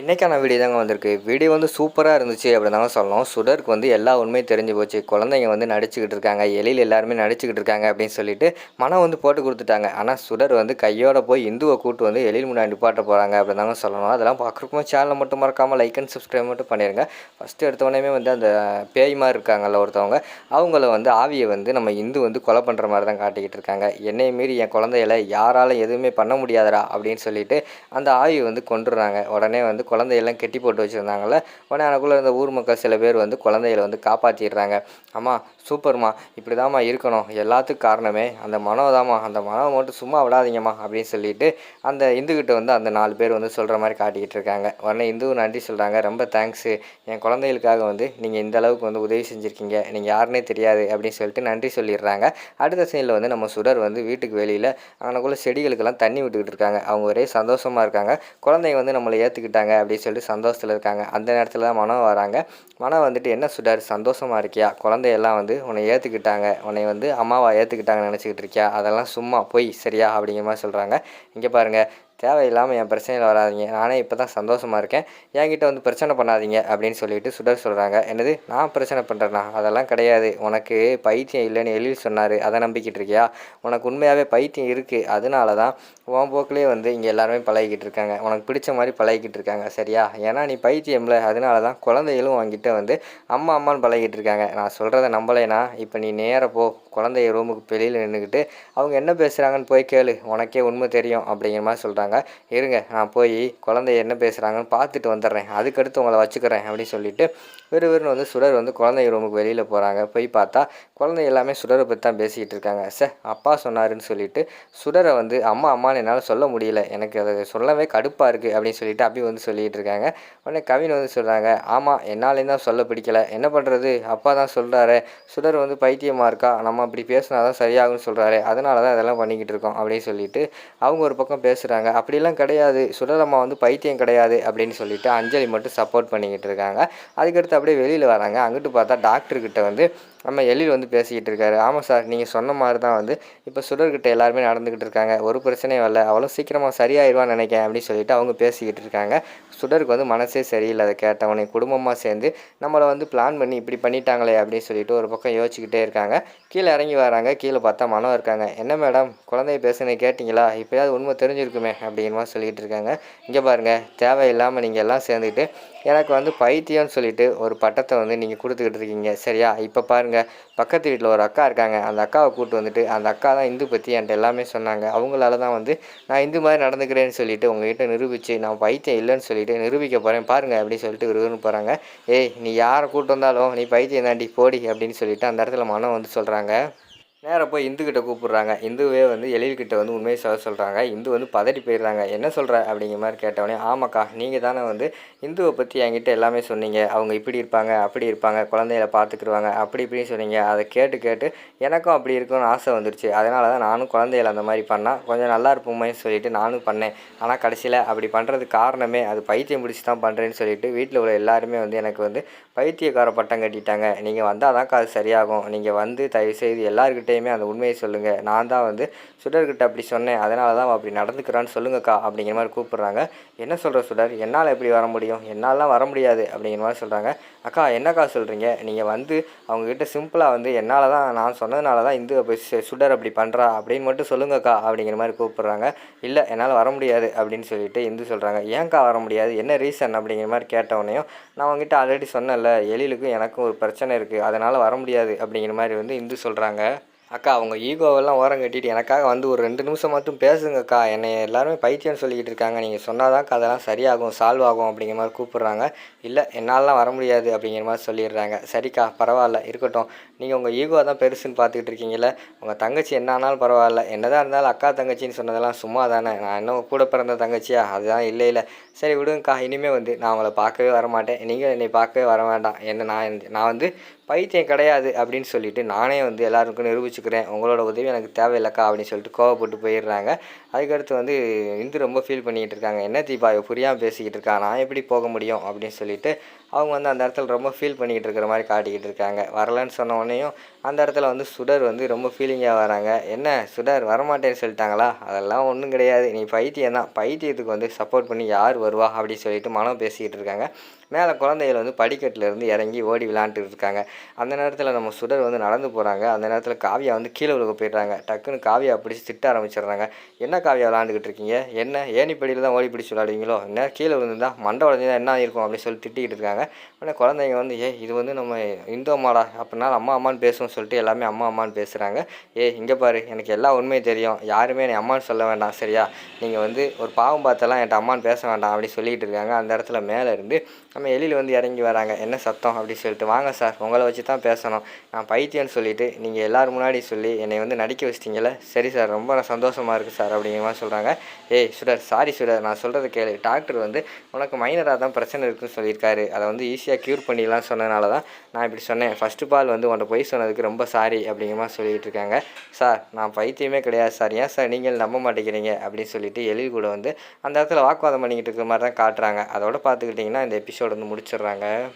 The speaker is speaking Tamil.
இன்றைக்கான வீடியோ தாங்க வந்திருக்கு. வீடியோ வந்து சூப்பராக இருந்துச்சு அப்படி தாங்க சொல்லணும். சுடருக்கு வந்து எல்லா உண்மையும் தெரிஞ்சு போச்சு. குழந்தைங்க வந்து நடிச்சுக்கிட்டு இருக்காங்க. எலியில் எல்லாருமே நடிச்சுக்கிட்டு இருக்காங்க அப்படின்னு சொல்லிட்டு மனம் வந்து போட்டு கொடுத்துட்டாங்க. ஆனால் சுடர் வந்து கையோட போய் இந்துவை கூட்டு வந்து எலியில் முன்னாடி நிப்பாட்ட போகிறாங்க அப்படி தாங்க சொல்லணும். அதெல்லாம் பார்க்குறப்போ சேனலை மட்டும் மறக்காமல் லைக் அண்ட் சப்ஸ்கிரைப் மட்டும் பண்ணிடுங்க ஃபஸ்ட்டு எடுத்தோடனே வந்து அந்த பேய் மாதிரி இருக்காங்கல்ல ஒருத்தவங்க அவங்கள வந்து ஆவியை வந்து நம்ம இந்து வந்து கொலை பண்ணுற மாதிரி தான் காட்டிக்கிட்டு இருக்காங்க. என்னையை மீறி என் குழந்தைகளை யாராலும் எதுவுமே பண்ண முடியாதடா அப்படின்னு சொல்லிட்டு அந்த ஆவியை வந்து கொண்டுடுறாங்க உடனே வந்து குழந்தையெல்லாம் கெட்டி போட்டு வச்சுருந்தாங்கல்ல உடனே எனக்குள்ளே இருந்த ஊர் மக்கள் சில பேர் வந்து குழந்தைகளை வந்து காப்பாற்றிடுறாங்க அம்மா சூப்பர்மா இப்படி தாம்மா இருக்கணும். எல்லாத்துக்கும் காரணமே அந்த மனோதாம்மா அந்த மனவை மட்டும் சும்மா விடாதீங்கம்மா அப்படின்னு சொல்லிட்டு அந்த இந்துக்கிட்ட வந்து அந்த நாலு பேர் வந்து சொல்கிற மாதிரி காட்டிக்கிட்டு இருக்காங்க. உடனே இந்து நன்றி சொல்கிறாங்க ரொம்ப தேங்க்ஸு என் குழந்தைகளுக்காக வந்து நீங்கள் இந்த அளவுக்கு வந்து உதவி செஞ்சுருக்கீங்க. நீங்கள் யாருன்னே தெரியாது அப்படின்னு சொல்லிட்டு நன்றி சொல்லிடுறாங்க. அடுத்த சீனில் வந்து நம்ம சுடர் வந்து வீட்டுக்கு வெளியில் அங்கனக்குள்ள செடிகளுக்கெல்லாம் தண்ணி விட்டுக்கிட்டு இருக்காங்க. அவங்க ஒரே சந்தோஷமாக இருக்காங்க. குழந்தைங்க வந்து நம்மளை ஏற்றுக்கிட்டாங்க அப்படின்னு சொல்லிட்டு சந்தோஷத்தில் இருக்காங்க. அந்த நேரத்தில் தான் மனம் வராங்க. மனம் வந்துட்டு என்ன சுடார் சந்தோஷமாக இருக்கியா? குழந்தையெல்லாம் வந்து உன்னை ஏற்றுக்கிட்டாங்க உன்னை வந்து அம்மாவை ஏற்றுக்கிட்டாங்கன்னு நினச்சிக்கிட்டு இருக்கியா? அதெல்லாம் சும்மா போய் சரியா? அப்படிங்கிற மாதிரி சொல்கிறாங்க இங்கே பாருங்கள் தேவையில்லாமல் என் பிரச்சனையில் வராதீங்க. நானே இப்போ தான் சந்தோஷமாக இருக்கேன். என்கிட்ட வந்து பிரச்சனை பண்ணாதீங்க அப்படின்னு சொல்லிட்டு சுடர் சொல்கிறாங்க என்னது? நான் பிரச்சனை பண்ணுறேன்னா அதெல்லாம் கிடையாது. உனக்கு பைத்தியம் இல்லைன்னு எழில் சொன்னார். அதை நம்பிக்கிட்டு இருக்கியா? உனக்கு உண்மையாகவே பைத்தியம் இருக்குது அதனால தான் உன் போக்கிலே வந்து இங்கே எல்லாருமே பழகிக்கிட்டு இருக்காங்க. உனக்கு பிடிச்ச மாதிரி பழகிக்கிட்டு இருக்காங்க. சரியா? ஏன்னா நீ பைத்தியம்ல அதனால தான் குழந்தைகளும் உங்ககிட்ட வந்து அம்மா அம்மான்னு பழகிட்டு இருக்காங்க. நான் சொல்கிறத நம்பலைனா இப்போ நீ நேராக போ. குழந்தைய ரூமுக்கு வெளியில் நின்றுக்கிட்டு அவங்க என்ன பேசுகிறாங்கன்னு போய் கேளு. உனக்கே உண்மை தெரியும் அப்படிங்கிற மாதிரி சொல்கிறாங்க இருங்க நான் போய் குழந்தைய என்ன பேசுகிறாங்கன்னு பார்த்துட்டு வந்துடுறேன். அதுக்கடுத்து உங்களை வச்சுக்கிறேன் அப்படின்னு சொல்லிட்டு விறுவிறுன்னு வந்து சுடர் வந்து குழந்தை ரூமுக்கு வெளியில் போகிறாங்க போய் பார்த்தா குழந்தை எல்லாமே சுடரை பற்றி தான் பேசிக்கிட்டு இருக்காங்க. சார் அப்பா சொன்னாருன்னு சொல்லிட்டு சுடரை வந்து அம்மா அம்மான்னு என்னால் சொல்ல முடியல. எனக்கு அதை சொல்லவே கடுப்பாக இருக்குது அப்படின்னு சொல்லிட்டு அப்படி வந்து சொல்லிகிட்டு இருக்காங்க. உடனே கவின் வந்து சொல்கிறாங்க ஆமாம் என்னாலேயும் தான் சொல்ல பிடிக்கல. என்ன பண்ணுறது அப்பா தான் சொல்கிறாரு சுடர் வந்து பைத்தியமாக இருக்கா? நம்ம அப்படி பேசினா தான் சரியாகும்னு சொல்கிறாரு அதனால தான் இதெல்லாம் பண்ணிக்கிட்டு இருக்கோம். அப்படின்னு சொல்லிட்டு அவங்க ஒரு பக்கம் பேசுகிறாங்க அப்படிலாம் கிடையாது. சுடலம்மா வந்து பைத்தியம் கிடையாது அப்படின்னு சொல்லிட்டு அஞ்சலி மட்டும் சப்போர்ட் பண்ணிக்கிட்டு இருக்காங்க. அதுக்கடுத்து அப்படியே வெளியில் வராங்க. அங்கிட்டு பார்த்தா டாக்டர்கிட்ட வந்து நம்ம எழில் வந்து பேசிக்கிட்டு இருக்காரு. ஆமாம் சார் நீங்கள் சொன்ன மாதிரி தான் வந்து இப்போ சுடர்கிட்ட எல்லாருமே நடந்துக்கிட்டு இருக்காங்க. ஒரு பிரச்சனையும் வரல அவ்வளோ சீக்கிரமாக சரியாயிடுவான்னு நினைக்கிறேன் அப்படின்னு சொல்லிட்டு அவங்க பேசிக்கிட்டு இருக்காங்க. சுடருக்கு வந்து மனசே சரியில்லை. அதை கேட்டவனே குடும்பமாக சேர்ந்து நம்மளை வந்து பிளான் பண்ணி இப்படி பண்ணிட்டாங்களே அப்படின்னு சொல்லிட்டு ஒரு பக்கம் யோசிச்சுக்கிட்டே இருக்காங்க. கீழே இறங்கி வராங்க. கீழே பார்த்தா மனம் இருக்காங்க. என்ன மேடம்? குழந்தைய பேசுனே கேட்டிங்களா? இப்போயாவது உண்மை தெரிஞ்சிருக்குமே அப்படிங்கிற சொல்லிகிட்டு இருக்காங்க. இங்கே பாருங்கள் தேவையில்லாமல் நீங்கள் எல்லாம் சேர்ந்துக்கிட்டு எனக்கு வந்து பைத்தியம்னு சொல்லிட்டு ஒரு பட்டத்தை வந்து நீங்கள் கொடுத்துக்கிட்டு இருக்கீங்க. சரியா? இப்போ பாருங்கள் பக்கத்து வீட்டில் ஒரு அக்கா இருக்காங்க. அந்த அக்காவை கூப்பிட்டு வந்துட்டு அந்த அக்கா தான் இந்து பற்றி என்கிட்ட எல்லாமே சொன்னாங்க. அவங்களால தான் வந்து நான் இந்து மாதிரி நடந்துக்கிறேன்னு சொல்லிட்டு உங்ககிட்ட நிரூபித்து நான் பைத்தியம் இல்லைன்னு சொல்லிட்டு நிரூபிக்க போகிறேன் பாருங்கள் அப்படின்னு சொல்லிட்டு விருதுன்னு போகிறாங்க ஏய் நீ யாரை கூப்பிட்டு வந்தாலும் நீ பைத்தியம் தாண்டி போடி அப்படின்னு சொல்லிட்டு அந்த இடத்துல மனம் வந்து சொல்கிறாங்க நேராக போய் இந்துக்கிட்ட கூப்பிட்றாங்க. இந்துவே வந்து எழில்கிட்ட வந்து உண்மையை சொல்ல சொல்கிறாங்க இந்து வந்து பதறி போயிடுறாங்க. என்ன சொல்கிற அப்படிங்கிற மாதிரி கேட்டவொடனே ஆமாக்கா நீங்கள் தானே வந்து இந்துவை பற்றி என்கிட்ட எல்லாமே சொன்னீங்க. அவங்க இப்படி இருப்பாங்க அப்படி இருப்பாங்க குழந்தைகள பார்த்துக்குருவாங்க அப்படி இப்படின்னு சொன்னீங்க. அதை கேட்டு கேட்டு எனக்கும் அப்படி இருக்கணும்னு ஆசை வந்துருச்சு. அதனால தான் நானும் குழந்தைகள அந்த மாதிரி பண்ணால் கொஞ்சம் நல்லா இருப்போமேன்னு சொல்லிட்டு நானும் பண்ணேன். ஆனால் கடைசியில் அப்படி பண்ணுறதுக்கு காரணமே அது பைத்தியம் பிடிச்சி தான் பண்ணுறேன்னு சொல்லிட்டு வீட்டில் உள்ள எல்லாருமே வந்து எனக்கு வந்து பைத்தியக்கார பட்டம் கட்டிட்டாங்க. நீங்கள் வந்தால் தான்க்கா அது சரியாகும். நீங்கள் வந்து தயவுசெய்து எல்லாருக்கிட்டேயுமே அந்த உண்மையை சொல்லுங்கள் நான் தான் வந்து சுடர்கிட்ட அப்படி சொன்னேன். அதனால தான் அப்படி நடந்துக்கிறான்னு சொல்லுங்கக்கா அப்படிங்கிற மாதிரி கூப்பிட்றாங்க. என்ன சொல்கிற சுடர்? என்னால் எப்படி வர முடியும்? என்னாலாம் வர முடியாது அப்படிங்கிற மாதிரி சொல்கிறாங்க அக்கா என்னக்கா சொல்கிறீங்க நீங்கள் வந்து அவங்கக்கிட்ட சிம்பிளாக வந்து என்னால் தான் நான் சொன்னதுனால தான் இந்து அப்படி சு- சுடர் அப்படி பண்ணுறா அப்படின்னு மட்டும் சொல்லுங்கக்கா அப்படிங்கிற மாதிரி கூப்பிட்றாங்க. இல்லை என்னால் வர முடியாது அப்படின்னு சொல்லிட்டு இந்து சொல்கிறாங்க ஏன்க்கா வர முடியாது? என்ன ரீசன் அப்படிங்கிற மாதிரி கேட்டவொடனையும் நான் அவங்ககிட்ட ஆல்ரெடி சொன்னேன்ல எழிலுக்கும் எனக்கும் ஒரு பிரச்சனை இருக்குது அதனால் வர முடியாது அப்படிங்கிற மாதிரி வந்து இந்து சொல்கிறாங்க அக்கா அவங்க ஈகோவெல்லாம் ஓரம் கட்டிட்டு எனக்காக வந்து ஒரு ரெண்டு நிமிஷம் மட்டும் பேசுங்கக்கா. என்னை எல்லாருமே பைத்தியம்னு சொல்லிக்கிட்டு இருக்காங்க. நீங்கள் சொன்னாதான் அதெல்லாம் சரியாகும் சால்வ் ஆகும் அப்படிங்கிற மாதிரி கூப்பிட்றாங்க. இல்லை என்னாலலாம் வர முடியாது அப்படிங்கிற மாதிரி சொல்லிடுறாங்க. சரிக்கா பரவாயில்ல இருக்கட்டும். நீங்கள் உங்கள் ஈகோ தான் பெருசுன்னு பார்த்துக்கிட்டு இருக்கீங்களே உங்கள் தங்கச்சி என்ன ஆனாலும் பரவாயில்ல. என்னதான் இருந்தாலும் அக்கா தங்கச்சின்னு சொன்னதெல்லாம் சும்மா தானே. நான் இன்னும் கூட பிறந்த தங்கச்சியா? அதுதான் இல்லை இல்லை. சரி விடுங்கக்கா இனிமேல் வந்து நான் உங்களை பார்க்கவே வர மாட்டேன் நீங்கள் என்னை பார்க்கவே வர வேண்டாம். என்ன நான் நான் வந்து பைத்தியம் கிடையாது அப்படின்னு சொல்லிட்டு நானே வந்து எல்லாருக்கும் நிரூபிச்சுக்கிறேன். உங்களோட உதவி எனக்கு தேவையில்லைக்கா அப்படின்னு சொல்லிட்டு கோவப்பட்டு போயிடுறாங்க. அதுக்கடுத்து வந்து இந்து ரொம்ப ஃபீல் பண்ணிக்கிட்டு இருக்காங்க. என்ன தீபா இவ புரியாமல் பேசிக்கிட்டு இருக்கா? நான் எப்படி போக முடியும் அப்படின்னு சொல்லிட்டு அவங்க வந்து அந்த இடத்துல ரொம்ப ஃபீல் பண்ணிக்கிட்டு இருக்கிற மாதிரி காட்டிக்கிட்டு இருக்காங்க. வரலன்னு சொன்ன உடனேயும் அந்த இடத்துல வந்து சுடர் வந்து ரொம்ப ஃபீலிங்காக வராங்க. என்ன சுடர் வரமாட்டேன்னு சொல்லிட்டாங்களா? அதெல்லாம் ஒன்றும் கிடையாது. நீ பைத்தியம் தான் பைத்தியத்துக்கு வந்து சப்போர்ட் பண்ணி யார் வருவா? அப்படின்னு சொல்லிட்டு மனம் பேசிக்கிட்டு இருக்காங்க. மேலே குழந்தைகள் வந்து படிக்கட்டிலேருந்து இறங்கி ஓடி விளாண்டுட்டு இருக்காங்க. அந்த நேரத்தில் நம்ம சுடர் வந்து நடந்து போகிறாங்க அந்த நேரத்தில் காவியா வந்து கீழே விழுக போயிடுறாங்க. டக்குன்னு காவியா பிடிச்சி திட்ட ஆரம்பிச்சிடுறாங்க. என்ன காவியா விளாண்டுக்கிட்டு இருக்கீங்க? என்ன? ஏனிப்படியில் தான் ஓடி பிடிச்சி விளாடுவீங்களோ என்ன? கீழே விழுந்துருந்தா மண்டை உடஞ்சி தான் என்ன இருக்கும் அப்படின்னு சொல்லி திட்டிக்கிட்டு இருக்காங்க. உடனே குழந்தைங்க வந்து ஏ இது வந்து நம்ம இந்து அம்மாடா அப்படின்னா அம்மா அம்மான்னு பேசுவோம் சொல்லிட்டு எல்லாமே அம்மா அம்மான்னு பேசுகிறாங்க ஏ இங்கே பாரு எனக்கு எல்லா உண்மையும் தெரியும். யாருமே என்னை அம்மான்னு சொல்ல வேண்டாம் சரியா? நீங்கள் வந்து ஒரு பாவம் பார்த்தெல்லாம் என்கிட்ட அம்மான்னு பேச வேண்டாம் அப்படின்னு சொல்லிக்கிட்டு இருக்காங்க. அந்த இடத்துல மேலே இருந்து நம்ம எழில் வந்து இறங்கி வராங்க. என்ன சத்தம்? அப்படின்னு சொல்லிட்டு வாங்க சார் உங்களை வச்சு தான் பேசணும். நான் பைத்தியம்னு சொல்லிவிட்டு நீங்கள் எல்லோரும் முன்னாடி சொல்லி என்னை வந்து நடிக்க வச்சிட்டிங்களே சரி சார் ரொம்ப நான் சந்தோஷமாக இருக்குது சார் அப்படிங்கிற மாதிரி சொல்கிறாங்க ஏய் சுடர் சாரி சுடர் நான் சொல்கிறத கேளு. டாக்டர் வந்து உனக்கு மைனராக தான் பிரச்சனை இருக்குன்னு சொல்லியிருக்காரு. அதை வந்து ஈஸியாக க்யூர் பண்ணிடலாம் சொன்னதுனால தான் நான் இப்படி சொன்னேன். ஃபஸ்ட்டு பால் வந்து உன்ட்ட போய் சொன்னதுக்கு ரொம்ப சாரி அப்படிங்கிற மாதிரி சொல்லிட்டு இருக்காங்க. சார் நான் பைத்தியமே கிடையாது சார். ஏன் சார் நீங்கள் நம்ப மாட்டேங்கிறீங்க? அப்படின்னு சொல்லிட்டு எழில் கூட வந்து அந்த இடத்துல வாக்குவாதம் பண்ணிக்கிட்டு இருக்கிற மாதிரி தான் காட்டுறாங்க. அதோட பார்த்துக்கிட்டிங்கன்னா இந்த எபிசோடு வந்து முடிச்சிடுறாங்க.